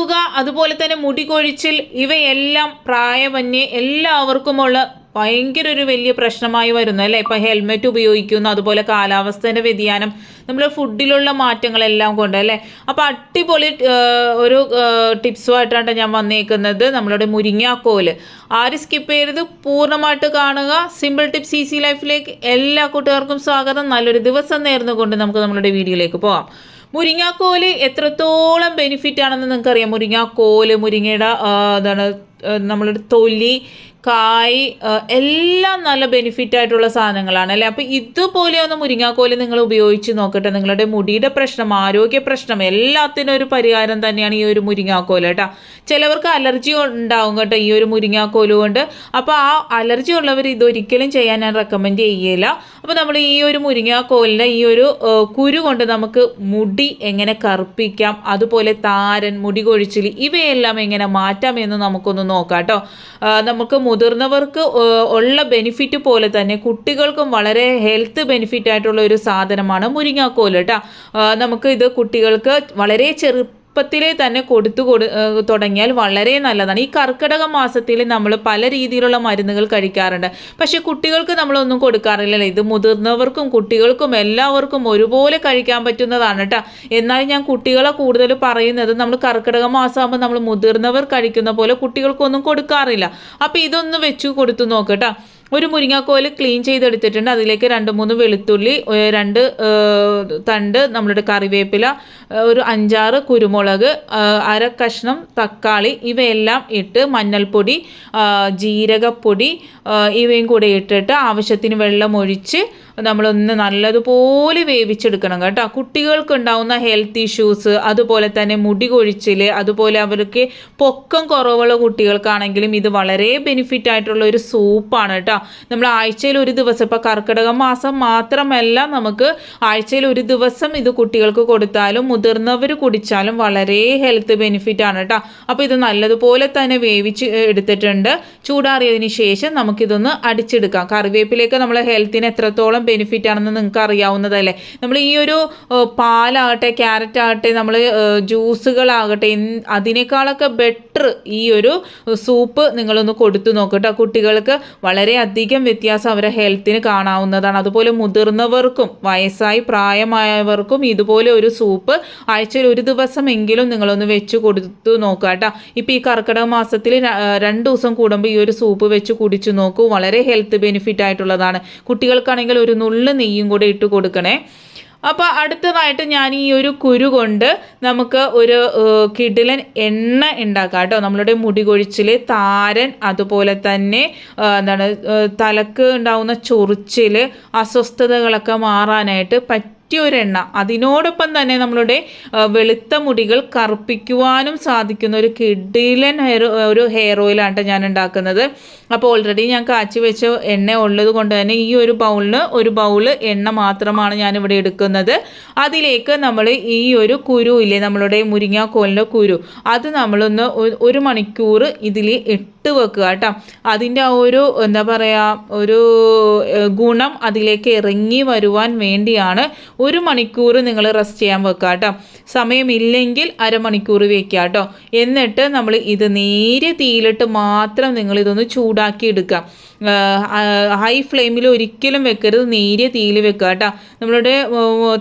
വീക്കുക അതുപോലെ തന്നെ മുടി കൊഴിച്ചിൽ ഇവയെല്ലാം പ്രായമന്യേ എല്ലാവർക്കുമുള്ള ഭയങ്കര ഒരു വലിയ പ്രശ്നമായി വരുന്നു അല്ലേ? ഇപ്പം ഹെൽമെറ്റ് ഉപയോഗിക്കുന്നു അതുപോലെ കാലാവസ്ഥേന്റെ വ്യതിയാനം നമ്മുടെ ഫുഡിലുള്ള മാറ്റങ്ങളെല്ലാം കൊണ്ട് അല്ലേ? അപ്പോൾ അടിപൊളി ഒരു ടിപ്സുമായിട്ടാണ് ഞാൻ വന്നേക്കുന്നത് നമ്മളുടെ മുരിങ്ങാക്കോൽ. ആരും സ്കിപ്പ് ചെയ്യരുത് പൂർണമായിട്ട് കാണുക. സിമ്പിൾ ടിപ്സ് ഈസി ലൈഫിലേക്ക് എല്ലാ കൂട്ടുകാർക്കും സ്വാഗതം. നല്ലൊരു ദിവസം നേർന്നുകൊണ്ട് നമുക്ക് നമ്മുടെ വീഡിയോയിലേക്ക് പോകാം. മുരിങ്ങാക്കോൽ എത്രത്തോളം ബെനിഫിറ്റ് ആണെന്ന് നിങ്ങൾക്കറിയാം? മുരിങ്ങാക്കോൽ മുരിങ്ങയുടെ എന്താണ് നമ്മളുടെ തൊലി കായ് എല്ലാം നല്ല ബെനിഫിറ്റ് ആയിട്ടുള്ള സാധനങ്ങളാണ് അല്ലേ? അപ്പോൾ ഇതുപോലെ ഒന്ന് മുരിങ്ങാക്കോൽ നിങ്ങൾ ഉപയോഗിച്ച് നോക്കട്ടെ. നിങ്ങളുടെ മുടിയുടെ പ്രശ്നം ആരോഗ്യ പ്രശ്നം എല്ലാത്തിനും ഒരു പരിഹാരം തന്നെയാണ് ഈ ഒരു മുരിങ്ങാക്കോൽ കേട്ടോ. ചിലവർക്ക് അലർജി ഉണ്ടാവും കേട്ടോ ഈ ഒരു മുരിങ്ങാക്കോൽ കൊണ്ട്. അപ്പോൾ ആ അലർജി ഉള്ളവർ ഇതൊരിക്കലും ചെയ്യാൻ ഞാൻ റെക്കമെൻഡ് ചെയ്യില്ല. അപ്പോൾ നമ്മൾ ഈ ഒരു മുരിങ്ങാക്കോലിന്റെ ഈ ഒരു കുരു കൊണ്ട് നമുക്ക് മുടി എങ്ങനെ കറുപ്പിക്കാം അതുപോലെ താരൻ മുടി കൊഴിച്ചിൽ ഇവയെല്ലാം എങ്ങനെ മാറ്റാം എന്ന് നമുക്കൊന്ന് നോക്കാം കേട്ടോ. നമുക്ക് മുതിർന്നവർക്ക് ഉള്ള ബെനിഫിറ്റ് പോലെ തന്നെ കുട്ടികൾക്കും വളരെ ഹെൽത്ത് ബെനിഫിറ്റ് ആയിട്ടുള്ള ഒരു സാധനമാണ് മുരിങ്ങാക്കോൽ കേട്ടോ നമുക്ക് ഇത് കുട്ടികൾക്ക് വളരെ ചെറു ചെറുപ്പത്തിലേ തന്നെ കൊടുത്തു കൊടു തുടങ്ങിയാൽ വളരെ നല്ലതാണ്. ഈ കർക്കിടക മാസത്തിൽ നമ്മൾ പല രീതിയിലുള്ള മരുന്നുകൾ കഴിക്കാറുണ്ട്. പക്ഷേ കുട്ടികൾക്ക് നമ്മളൊന്നും കൊടുക്കാറില്ല ഇത് മുതിർന്നവർക്കും കുട്ടികൾക്കും എല്ലാവർക്കും ഒരുപോലെ കഴിക്കാൻ പറ്റുന്നതാണ് കേട്ടോ എന്നാലും ഞാൻ കുട്ടികളെ കൂടുതൽ പറയുന്നത് നമ്മൾ കർക്കിടക മാസമാകുമ്പോൾ നമ്മൾ മുതിർന്നവർ കഴിക്കുന്ന പോലെ കുട്ടികൾക്കൊന്നും കൊടുക്കാറില്ല. അപ്പോൾ ഇതൊന്ന് വെച്ച് കൊടുത്തു നോക്കട്ടോ ഒരു മുരിങ്ങാക്കോൽ ക്ലീൻ ചെയ്തെടുത്തിട്ടുണ്ട്. അതിലേക്ക് രണ്ട് മൂന്ന് വെളുത്തുള്ളി രണ്ട് തണ്ട് നമ്മളുടെ കറിവേപ്പില ഒരു അഞ്ചാറ് കുരുമുളക് അര കഷ്ണം തക്കാളി ഇവയെല്ലാം ഇട്ട് മഞ്ഞൾപ്പൊടി ജീരകപ്പൊടി ഇവയും കൂടെ ഇട്ടിട്ട് ആവശ്യത്തിന് വെള്ളം ഒഴിച്ച് നമ്മളൊന്ന് നല്ലതുപോലെ വേവിച്ചെടുക്കണം കേട്ടോ. കുട്ടികൾക്ക് ഉണ്ടാവുന്ന ഹെൽത്ത് ഇഷ്യൂസ് അതുപോലെ തന്നെ മുടി കൊഴിച്ചിൽ അതുപോലെ അവർക്ക് പൊക്കം കുറവുള്ള കുട്ടികൾക്കാണെങ്കിലും ഇത് വളരെ ബെനിഫിറ്റ് ആയിട്ടുള്ള ഒരു സൂപ്പാണ് കേട്ടോ. നമ്മൾ ആഴ്ചയിൽ ഒരു ദിവസം ഇപ്പോൾ കർക്കിടക മാസം മാത്രമല്ല നമുക്ക് ആഴ്ചയിൽ ഒരു ദിവസം ഇത് കുട്ടികൾക്ക് കൊടുത്താലും മുതിർന്നവർ കുടിച്ചാലും വളരെ ഹെൽത്ത് ബെനിഫിറ്റ് ആണ് കേട്ടോ. അപ്പോൾ ഇത് നല്ലതുപോലെ തന്നെ വേവിച്ച് എടുത്തിട്ടുണ്ട്. ചൂടാറിയതിന് ശേഷം നമുക്കിതൊന്ന് അടിച്ചെടുക്കാം. കറിവേപ്പിലേക്ക് നമ്മൾ ഹെൽത്തിന് എത്രത്തോളം ബെനിഫിറ്റ് ആണെന്ന് നിങ്ങൾക്ക് അറിയാവുന്നതല്ലേ? നമ്മൾ ഈ ഒരു പാലാകട്ടെ ക്യാരറ്റ് ആകട്ടെ നമ്മൾ ജ്യൂസുകളാകട്ടെ അതിനേക്കാളൊക്കെ ബെറ്റർ ഈ ഒരു സൂപ്പ് നിങ്ങളൊന്ന് കൊടുത്തു നോക്കട്ടോ. കുട്ടികൾക്ക് വളരെയധികം വ്യത്യാസം അവരെ ഹെൽത്തിന് കാണാവുന്നതാണ്. അതുപോലെ മുതിർന്നവർക്കും വയസ്സായി പ്രായമായവർക്കും ഇതുപോലെ ഒരു സൂപ്പ് ആഴ്ചയിൽ ഒരു ദിവസമെങ്കിലും നിങ്ങളൊന്ന് വെച്ച് കൊടുത്തു നോക്കുക കേട്ടോ ഇപ്പോൾ ഈ കർക്കിടക മാസത്തിൽ രണ്ട് ദിവസം കൂടുമ്പോൾ ഈ ഒരു സൂപ്പ് വെച്ച് കുടിച്ചു നോക്കൂ. വളരെ ഹെൽത്ത് ബെനിഫിറ്റ് ആയിട്ടുള്ളതാണ്. കുട്ടികൾക്കാണെങ്കിൽ ഒരു നുള്ളു നെയ്യും കൂടെ ഇട്ട് കൊടുക്കണേ. അപ്പോൾ അടുത്തതായിട്ട് ഞാൻ ഈ ഒരു കുരു കൊണ്ട് നമുക്ക് ഒരു കിടിലൻ എണ്ണ ഉണ്ടാക്കാം കേട്ടോ. നമ്മളുടെ മുടി കൊഴിച്ചിൽ താരൻ അതുപോലെ തന്നെ എന്താണ് തലക്ക് ഉണ്ടാവുന്ന ചൊറിച്ചിൽ അസ്വസ്ഥതകളൊക്കെ മാറാനായിട്ട് പറ്റിയ എണ്ണ അതിനോടൊപ്പം തന്നെ നമ്മളുടെ വെളുത്ത മുടികൾ കറുപ്പിക്കുവാനും സാധിക്കുന്ന ഒരു കിഡിലൻ ഹെയർ ഒരു ഹെയർ ഓയിലാണ് ഞാൻ ഉണ്ടാക്കുന്നത്. അപ്പോൾ ഓൾറെഡി ഞാൻ കാച്ചി വെച്ച എണ്ണ ഉള്ളത് കൊണ്ട് തന്നെ ഈ ഒരു ബൗളിന് ഒരു ബൗൾ എണ്ണ മാത്രമാണ് ഞാൻ ഇവിടെ എടുക്കുന്നത്. അതിലേക്ക് നമ്മൾ ഈ ഒരു കുരു ഇല്ലേ നമ്മളുടെ മുരിങ്ങാക്കോലിന്റെ കുരു. അത് നമ്മളൊന്ന് ഒരു മണിക്കൂർ ഇതിൽ ഇട്ട് വെക്കുക കേട്ടോ. അതിന്റെ ആ ഒരു എന്താ പറയുക ഒരു ഗുണം അതിലേക്ക് ഇറങ്ങി വരുവാൻ വേണ്ടിയാണ് ഒരു മണിക്കൂർ നിങ്ങൾ റെസ്റ്റ് ചെയ്യാൻ വെക്കുക കേട്ടോ. സമയമില്ലെങ്കിൽ അരമണിക്കൂർ വെക്കുക കേട്ടോ. എന്നിട്ട് നമ്മൾ ഇത് നേരെ തീയിലിട്ട് മാത്രം നിങ്ങൾ ഇതൊന്ന് ചൂടാക്കി എടുക്കുക. ഹൈ ഫ്ലെയിമിൽ ഒരിക്കലും വെക്കരുത്. നേരിയ തീയിൽ വെക്കുക കേട്ടോ. നമ്മളുടെ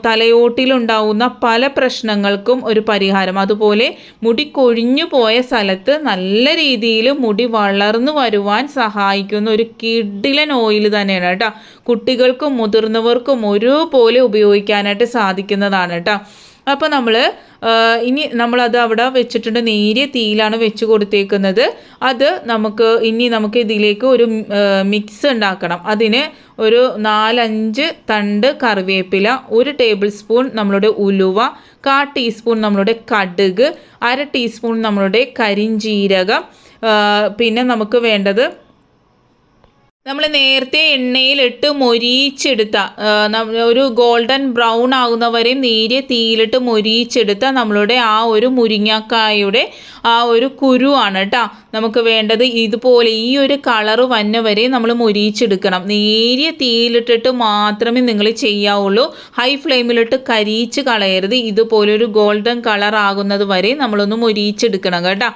തലയോട്ടിലുണ്ടാവുന്ന പല പ്രശ്നങ്ങൾക്കും ഒരു പരിഹാരം. അതുപോലെ മുടി കൊഴിഞ്ഞു പോയ സ്ഥലത്ത് നല്ല രീതിയിൽ മുടി വളർന്നു വരുവാൻ സഹായിക്കുന്ന ഒരു കിഡിലൻ ഓയിൽ തന്നെയാണ് കേട്ടോ. കുട്ടികൾക്കും മുതിർന്നവർക്കും ഒരുപോലെ ഉപയോഗിക്കാനായിട്ട് സാധിക്കുന്നതാണ് കേട്ടോ. അപ്പോൾ നമ്മൾ ഇനി നമ്മളത് അവിടെ വെച്ചിട്ടുണ്ട്. നേരിയ തീയിലാണ് വെച്ച് കൊടുത്തേക്കുന്നത്. അത് നമുക്ക് ഇനി നമുക്ക് ഇതിലേക്ക് ഒരു മിക്സ് ഉണ്ടാക്കണം. അതിന് ഒരു നാലഞ്ച് തണ്ട് കറിവേപ്പില ഒരു ടേബിൾ സ്പൂൺ നമ്മളുടെ ഉലുവ കാ ടീസ്പൂൺ നമ്മളുടെ കടുക് അര ടീസ്പൂൺ നമ്മളുടെ കരിഞ്ചീരകം പിന്നെ നമുക്ക് വേണ്ടത് നമ്മൾ നേരത്തെ എണ്ണയിലിട്ട് മൊരിയിച്ചെടുത്ത ആ, ഒരു ഗോൾഡൻ ബ്രൗൺ ആകുന്നവരെ നേരിയ തീയിലിട്ട് മൊരിയിച്ചെടുത്ത നമ്മളുടെ ആ ഒരു മുരിങ്ങക്കായുടെ ആ ഒരു കുരുവാണ് കേട്ടോ നമുക്ക് വേണ്ടത് ഇതുപോലെ ഈ ഒരു കളറ് വന്ന വരെ നമ്മൾ മുരിയിച്ചെടുക്കണം. നേരിയ തീയിലിട്ടിട്ട് മാത്രമേ നിങ്ങൾ ചെയ്യാവുള്ളൂ. ഹൈ ഫ്ലെയിമിലിട്ട് കരിയിച്ച് കളയരുത്. ഇതുപോലെ ഒരു ഗോൾഡൻ കളർ ആകുന്നത് വരെ നമ്മളൊന്ന് മുരിയിച്ചെടുക്കണം കേട്ടോ.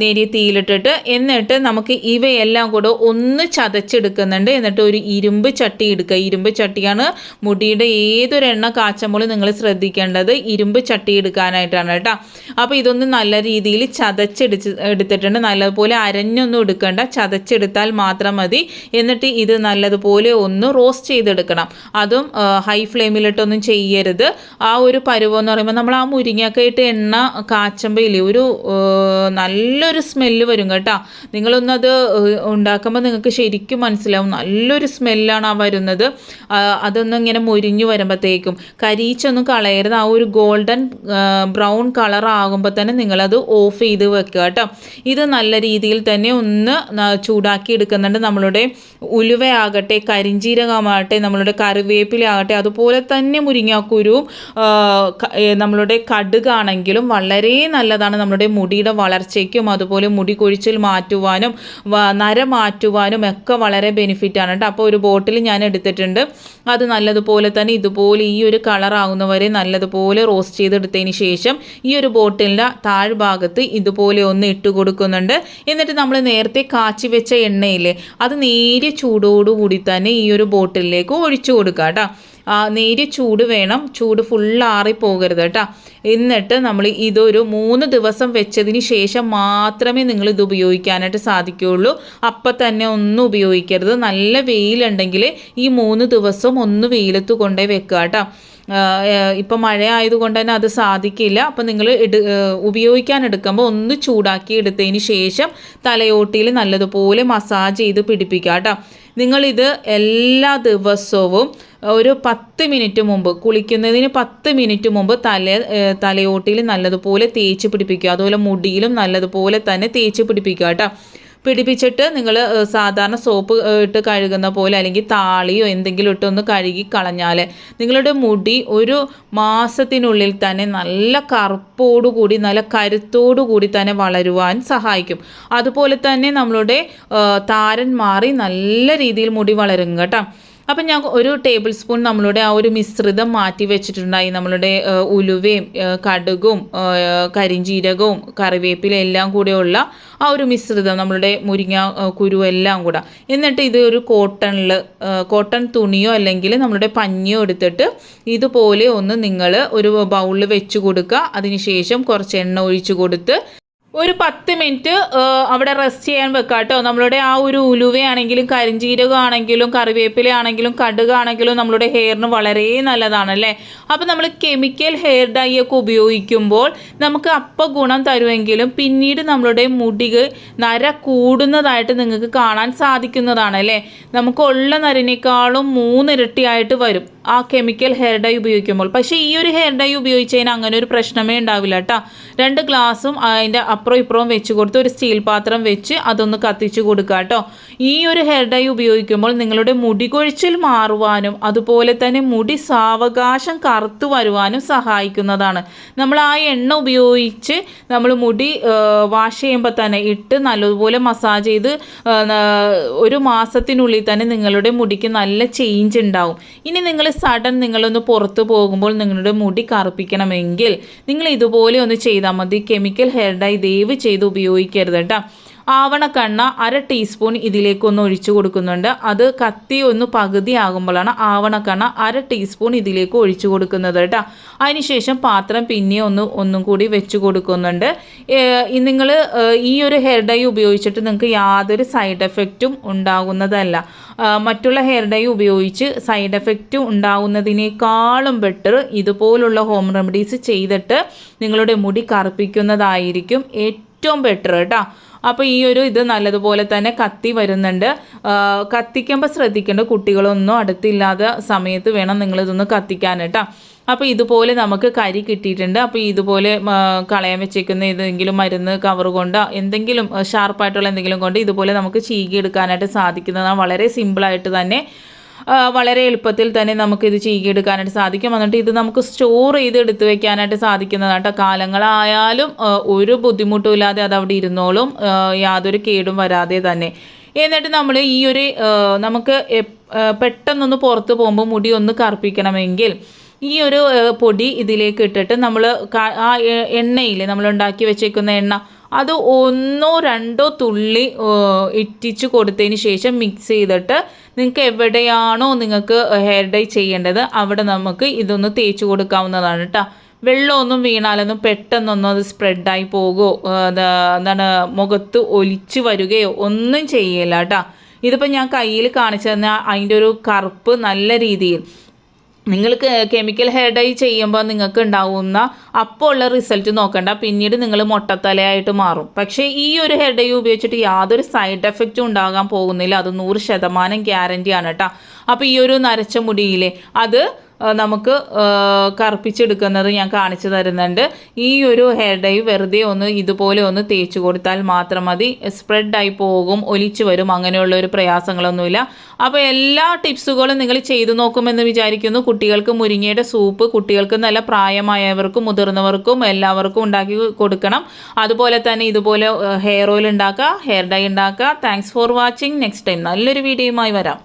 നേരിയ തീയിലിട്ടിട്ട്. എന്നിട്ട് നമുക്ക് ഇവയെല്ലാം കൂടെ ഒന്ന് ചതച്ചെടുക്കുന്നുണ്ട്. എന്നിട്ട് ഒരു ഇരുമ്പ് ചട്ടി എടുക്കുക. ഇരുമ്പ് ചട്ടിയാണ് മുടിയുടെ ഏതൊരു എണ്ണ കാച്ചുമ്പോൾ നിങ്ങൾ ശ്രദ്ധിക്കേണ്ടത്. ഇരുമ്പ് ചട്ടി എടുക്കാനായിട്ടാണ് കേട്ടോ. അപ്പോൾ ഇതൊന്ന് നല്ല രീതിയിൽ ചതച്ചെടുത്ത് എടുത്തിട്ടുണ്ട്. നല്ലതുപോലെ അരഞ്ഞൊന്നും എടുക്കേണ്ട ചതച്ചെടുത്താൽ മാത്രം മതി. എന്നിട്ട് ഇത് നല്ലതുപോലെ ഒന്ന് റോസ്റ്റ് ചെയ്തെടുക്കണം. അതും ഹൈ ഫ്ലെയിമിലിട്ടൊന്നും ചെയ്യരുത്. ആ ഒരു പരുവം എന്ന് പറയുമ്പോൾ നമ്മൾ ആ മുരിങ്ങക്കായിട്ട് എണ്ണ കാച്ചമ്പയില്ലേ ഒരു നല്ലൊരു സ്മെല്ല് വരും കേട്ടോ. നിങ്ങളൊന്നത് ഉണ്ടാക്കുമ്പോൾ നിങ്ങൾക്ക് ശരിക്കും മനസ്സിലാവും. നല്ലൊരു സ്മെല്ലാണ് ആ വരുന്നത്. അതൊന്നും ഇങ്ങനെ മുരിഞ്ഞു വരുമ്പോഴത്തേക്കും കരീച്ചൊന്നും കളയരുത്. ആ ഒരു ഗോൾഡൻ ബ്രൗൺ കളർ ആകുമ്പോൾ തന്നെ നിങ്ങളത് ഓഫ് ചെയ്ത് വെക്കുക കേട്ടോ. ഇത് നല്ല രീതിയിൽ തന്നെ ഒന്ന് ചൂടാക്കി എടുക്കുന്നുണ്ട് നമ്മളുടെ ഉലുവയാകട്ടെ കരിഞ്ചീരകമാകട്ടെ നമ്മളുടെ കറിവേപ്പിലയാകട്ടെ അതുപോലെ തന്നെ മുരിങ്ങാക്കുരുവും നമ്മളുടെ കടുകാണെങ്കിലും വളരെ നല്ലതാണ് നമ്മുടെ മുടിയുടെ വളർച്ചയ്ക്കും അതുപോലെ മുടി കൊഴിച്ചിൽ മാറ്റുവാനും നര മാറ്റുവാനും ഒക്കെ വളരെ ബെനിഫിറ്റാണ് കേട്ടോ. അപ്പോൾ ഒരു ബോട്ടിൽ ഞാൻ എടുത്തിട്ടുണ്ട്. അത് നല്ലതുപോലെ തന്നെ ഇതുപോലെ ഈ ഒരു കളർ ആകുന്നവരെ നല്ലതുപോലെ റോസ്റ്റ് ചെയ്തെടുത്തതിന് ശേഷം ഈ ഒരു ബോട്ടിലിന്റെ താഴ്ഭാഗത്ത് ഇതുപോലെ ഒന്ന് ഇട്ട് കൊടുക്കുന്നുണ്ട് എന്നിട്ട് നമ്മൾ നേരത്തെ കാച്ചി വെച്ച എണ്ണയിൽ അത് നേരിയ ചൂടോടുകൂടി തന്നെ ഈ ഒരു ബോട്ടിലേക്ക് ഒഴിച്ചു കൊടുക്കുക കേട്ടോ. നേരിയ ചൂട് വേണം. ചൂട് ഫുൾ ആറി പോകരുത് കേട്ടോ. എന്നിട്ട് നമ്മൾ ഇതൊരു മൂന്ന് ദിവസം വെച്ചതിന് ശേഷം മാത്രമേ നിങ്ങൾ ഇത് ഉപയോഗിക്കാനായിട്ട് സാധിക്കുകയുള്ളൂ. അപ്പം തന്നെ ഒന്നും ഉപയോഗിക്കരുത്. നല്ല വെയിലുണ്ടെങ്കിൽ ഈ മൂന്ന് ദിവസം ഒന്ന് വെയിലത്ത് കൊണ്ടേ വെക്കുക കേട്ടോ. ഇപ്പം മഴ ആയതുകൊണ്ട് തന്നെ അത് സാധിക്കില്ല. അപ്പം നിങ്ങൾ എടു ഉപയോഗിക്കാൻ എടുക്കുമ്പോൾ ഒന്ന് ചൂടാക്കി എടുത്തതിന് ശേഷം തലയോട്ടിയിൽ നല്ലതുപോലെ മസാജ് ചെയ്ത് പിടിപ്പിക്കുക കേട്ടോ. നിങ്ങളിത് എല്ലാ ദിവസവും ഒരു പത്ത് മിനിറ്റ് മുമ്പ് കുളിക്കുന്നതിന് പത്ത് മിനിറ്റ് മുമ്പ് തല തലയോട്ടിയിൽ നല്ലതുപോലെ തേച്ച് പിടിപ്പിക്കുക. അതുപോലെ മുടിയിലും നല്ലതുപോലെ തന്നെ തേച്ച് പിടിപ്പിക്കുക കേട്ടോ. പിടിപ്പിച്ചിട്ട് നിങ്ങൾ സാധാരണ സോപ്പ് ഇട്ട് കഴുകുന്ന പോലെ അല്ലെങ്കിൽ താളിയോ എന്തെങ്കിലും ഇട്ടൊന്ന് കഴുകി കളഞ്ഞാൽ നിങ്ങളുടെ മുടി ഒരു മാസത്തിനുള്ളിൽ തന്നെ നല്ല കറുപ്പോടുകൂടി നല്ല കരുത്തോടുകൂടി തന്നെ വളരുവാൻ സഹായിക്കും. അതുപോലെ തന്നെ നമ്മളുടെ താരൻ മാറി നല്ല രീതിയിൽ മുടി വളരും കേട്ടോ. അപ്പം ഞാൻ ഒരു ടേബിൾ സ്പൂൺ നമ്മളുടെ ആ ഒരു മിശ്രിതം മാറ്റി വെച്ചിട്ടുണ്ടായി. നമ്മളുടെ ഉലുവയും കടുകും കരിഞ്ചീരകവും കറിവേപ്പില എല്ലാം കൂടെയുള്ള ആ ഒരു മിശ്രിതം നമ്മളുടെ മുരിങ്ങ കുരു എല്ലാം കൂടെ. എന്നിട്ട് ഇത് ഒരു കോട്ടണിൽ കോട്ടൺ തുണിയോ അല്ലെങ്കിൽ നമ്മളുടെ പഞ്ഞിയോ എടുത്തിട്ട് ഇതുപോലെ ഒന്ന് നിങ്ങൾ ഒരു ബൗളിൽ വെച്ച് കൊടുക്കുക. അതിനുശേഷം കുറച്ച് എണ്ണ ഒഴിച്ച് കൊടുത്ത് ഒരു പത്ത് മിനിറ്റ് അവിടെ റെസ്റ്റ് ചെയ്യാൻ വെക്കാം കേട്ടോ നമ്മളുടെ ആ ഒരു ഉലുവയാണെങ്കിലും കരിഞ്ചീരകമാണെങ്കിലും കറിവേപ്പില ആണെങ്കിലും കടുകാണെങ്കിലും നമ്മളുടെ ഹെയറിന് വളരെ നല്ലതാണ് അല്ലേ? അപ്പോൾ നമ്മൾ കെമിക്കൽ ഹെയർ ഡൈ ഒക്കെ ഉപയോഗിക്കുമ്പോൾ നമുക്ക് അപ്പം ഗുണം തരുമെങ്കിലും പിന്നീട് നമ്മളുടെ മുടികൾ നര കൂടുന്നതായിട്ട് നിങ്ങൾക്ക് കാണാൻ സാധിക്കുന്നതാണ് അല്ലേ? നമുക്കുള്ള നരനേക്കാളും മൂന്നിരട്ടിയായിട്ട് വരും. ആ കെമിക്കൽ ഹെയർ ഡൈ ഉപയോഗിക്കുമ്പോൾ. പക്ഷേ ഈ ഒരു ഹെയർ ഡൈ ഉപയോഗിച്ച് കഴിഞ്ഞാൽ അങ്ങനെ ഒരു പ്രശ്നമേ ഉണ്ടാവില്ല കേട്ടോ രണ്ട് ഗ്ലാസും അതിന്റെ അപ്പുറം ഇപ്പുറവും വെച്ച് കൊടുത്ത് ഒരു സ്റ്റീൽ പാത്രം വെച്ച് അതൊന്ന് കത്തിച്ച് കൊടുക്കുക കേട്ടോ ഈ ഒരു ഹെയർ ഡൈ ഉപയോഗിക്കുമ്പോൾ നിങ്ങളുടെ മുടി കൊഴിച്ചിൽ മാറുവാനും അതുപോലെ തന്നെ മുടി സാവകാശം കറുത്തു വരുവാനും സഹായിക്കുന്നതാണ്. നമ്മൾ ആ എണ്ണ ഉപയോഗിച്ച് നമ്മൾ മുടി വാഷ് ചെയ്യുമ്പോൾ തന്നെ ഇട്ട് നല്ലതുപോലെ മസാജ് ചെയ്ത് ഒരു മാസത്തിനുള്ളിൽ തന്നെ നിങ്ങളുടെ മുടിക്ക് നല്ല ചേഞ്ച് ഉണ്ടാവും. ഇനി നിങ്ങൾ സഡൻ നിങ്ങളൊന്ന് പുറത്തു പോകുമ്പോൾ നിങ്ങളുടെ മുടി കറുപ്പിക്കണമെങ്കിൽ നിങ്ങൾ ഇതുപോലെ ഒന്ന് ചെയ്താൽ മതി. കെമിക്കൽ ഹെയർ ഡൈ ദയവ് ചെയ്ത് ഉപയോഗിക്കരുത് കേട്ടോ. ആവണക്കണ്ണ അര ടീസ്പൂൺ ഇതിലേക്കൊന്ന് ഒഴിച്ചു കൊടുക്കുന്നുണ്ട്. അത് കത്തി ഒന്ന് പകുതി ആകുമ്പോഴാണ് ആവണക്കണ്ണ അര ടീസ്പൂൺ ഇതിലേക്ക് ഒഴിച്ചു കൊടുക്കുന്നത് കേട്ടോ. അതിനുശേഷം പാത്രം പിന്നെ ഒന്ന് ഒന്നും കൂടി വെച്ച് കൊടുക്കുന്നുണ്ട്. നിങ്ങൾ ഈ ഒരു ഹെയർ ഡൈ ഉപയോഗിച്ചിട്ട് നിങ്ങൾക്ക് യാതൊരു സൈഡ് എഫക്റ്റും ഉണ്ടാകുന്നതല്ല. മറ്റുള്ള ഹെയർ ഡൈ ഉപയോഗിച്ച് സൈഡ് എഫക്റ്റ് ഉണ്ടാകുന്നതിനേക്കാളും ബെറ്റർ ഇതുപോലുള്ള ഹോം റെമഡീസ് ചെയ്തിട്ട് നിങ്ങളുടെ മുടി കറുപ്പിക്കുന്നതായിരിക്കും ഏറ്റവും ബെറ്റർ കേട്ടോ. അപ്പോൾ ഈ ഒരു ഇത് നല്ലതുപോലെ തന്നെ കത്തി വരുന്നുണ്ട്. കത്തിക്കുമ്പോൾ ശ്രദ്ധിക്കേണ്ട കുട്ടികളൊന്നും അടുത്തില്ലാത്ത സമയത്ത് വേണം നിങ്ങൾ ഇതൊന്ന് കത്തിക്കാൻ കേട്ടോ അപ്പോൾ ഇതുപോലെ നമുക്ക് കരി കിട്ടിയിട്ടുണ്ട്. അപ്പോൾ ഇതുപോലെ കളയാൻ വെച്ചേക്കുന്ന ഏതെങ്കിലും മരുന്ന് കവർ കൊണ്ട് എന്തെങ്കിലും ഷാർപ്പായിട്ടുള്ള എന്തെങ്കിലും കൊണ്ട് ഇതുപോലെ നമുക്ക് ചീകി എടുക്കാനായിട്ട് സാധിക്കുന്നതാണ്. വളരെ സിമ്പിളായിട്ട് തന്നെ വളരെ എളുപ്പത്തിൽ തന്നെ നമുക്കിത് ചീകിയെടുക്കാനായിട്ട് സാധിക്കും. എന്നിട്ട് ഇത് നമുക്ക് സ്റ്റോർ ചെയ്ത് എടുത്തു വെക്കാനായിട്ട് സാധിക്കുന്നതാണ് കേട്ടോ. കാലങ്ങളായാലും ഒരു ബുദ്ധിമുട്ടും ഇല്ലാതെ അത് അവിടെ ഇരുന്നോളും. യാതൊരു കേടും വരാതെ തന്നെ. എന്നിട്ട് നമ്മൾ ഈ ഒരു നമുക്ക് പെട്ടെന്നൊന്ന് പുറത്ത് പോകുമ്പോൾ മുടി ഒന്ന് കറുപ്പിക്കണമെങ്കിൽ ഈ ഒരു പൊടി ഇതിലേക്ക് ഇട്ടിട്ട് നമ്മൾ ആ എണ്ണയിൽ നമ്മൾ ഉണ്ടാക്കി വെച്ചേക്കുന്ന എണ്ണ അത് ഒന്നോ രണ്ടോ തുള്ളി ഇറ്റിച്ച് കൊടുത്തതിന് ശേഷം മിക്സ് ചെയ്തിട്ട് നിങ്ങൾക്ക് എവിടെയാണോ നിങ്ങൾക്ക് ഹെയർ ഡൈ ചെയ്യേണ്ടത് അവിടെ നമുക്ക് ഇതൊന്ന് തേച്ച് കൊടുക്കാവുന്നതാണ് കേട്ടോ വെള്ളമൊന്നും വീണാലൊന്നും പെട്ടെന്നൊന്നും അത് സ്പ്രെഡായി പോകുമോ എന്താണ് മുഖത്ത് ഒലിച്ച് വരികയോ ഒന്നും ചെയ്യില്ല കേട്ടോ ഇതിപ്പോൾ ഞാൻ കയ്യിൽ കാണിച്ചു തന്ന അതിന്റെ ഒരു കറുപ്പ് നല്ല രീതിയിൽ നിങ്ങൾക്ക് കെമിക്കൽ ഹെയർ ഡൈ ചെയ്യുമ്പോൾ നിങ്ങൾക്ക് ഉണ്ടാവുന്ന അപ്പോൾ ഉള്ള റിസൾട്ട് നോക്കണ്ട. പിന്നീട് നിങ്ങൾ മുട്ടത്തലയായിട്ട് മാറും. പക്ഷേ ഈ ഒരു ഹെയർ ഡൈ ഉപയോഗിച്ചിട്ട് യാതൊരു സൈഡ് എഫക്റ്റും ഉണ്ടാകാൻ പോകുന്നില്ല. അത് നൂറ് ശതമാനം ഗ്യാരന്റിയാണ് കേട്ടോ അപ്പോൾ ഈ ഒരു നരച്ച മുടിയിലെ അത് നമുക്ക് കറുപ്പിച്ചെടുക്കുന്നത് ഞാൻ കാണിച്ചു തരുന്നുണ്ട്. ഈ ഒരു ഹെയർ ഡൈ വെറുതെ ഒന്ന് ഇതുപോലെ ഒന്ന് തേച്ച് കൊടുത്താൽ മാത്രം മതി. സ്പ്രെഡായി പോകും ഒലിച്ചു വരും അങ്ങനെയുള്ള ഒരു പ്രയാസങ്ങളൊന്നുമില്ല. അപ്പോൾ എല്ലാ ടിപ്സുകളും നിങ്ങൾ ചെയ്തു നോക്കുമെന്ന് വിചാരിക്കുന്നു. കുട്ടികൾക്ക് മുരിങ്ങയുടെ സൂപ്പ് കുട്ടികൾക്ക് നല്ല പ്രായമായവർക്കും മുതിർന്നവർക്കും എല്ലാവർക്കും ഉണ്ടാക്കി കൊടുക്കണം. അതുപോലെ തന്നെ ഇതുപോലെ ഹെയർ ഓയിൽ ഉണ്ടാക്കുക ഹെയർ ഡൈ ഉണ്ടാക്കുക. Thanks for watching next time നല്ലൊരു വീഡിയോയുമായി വരാം.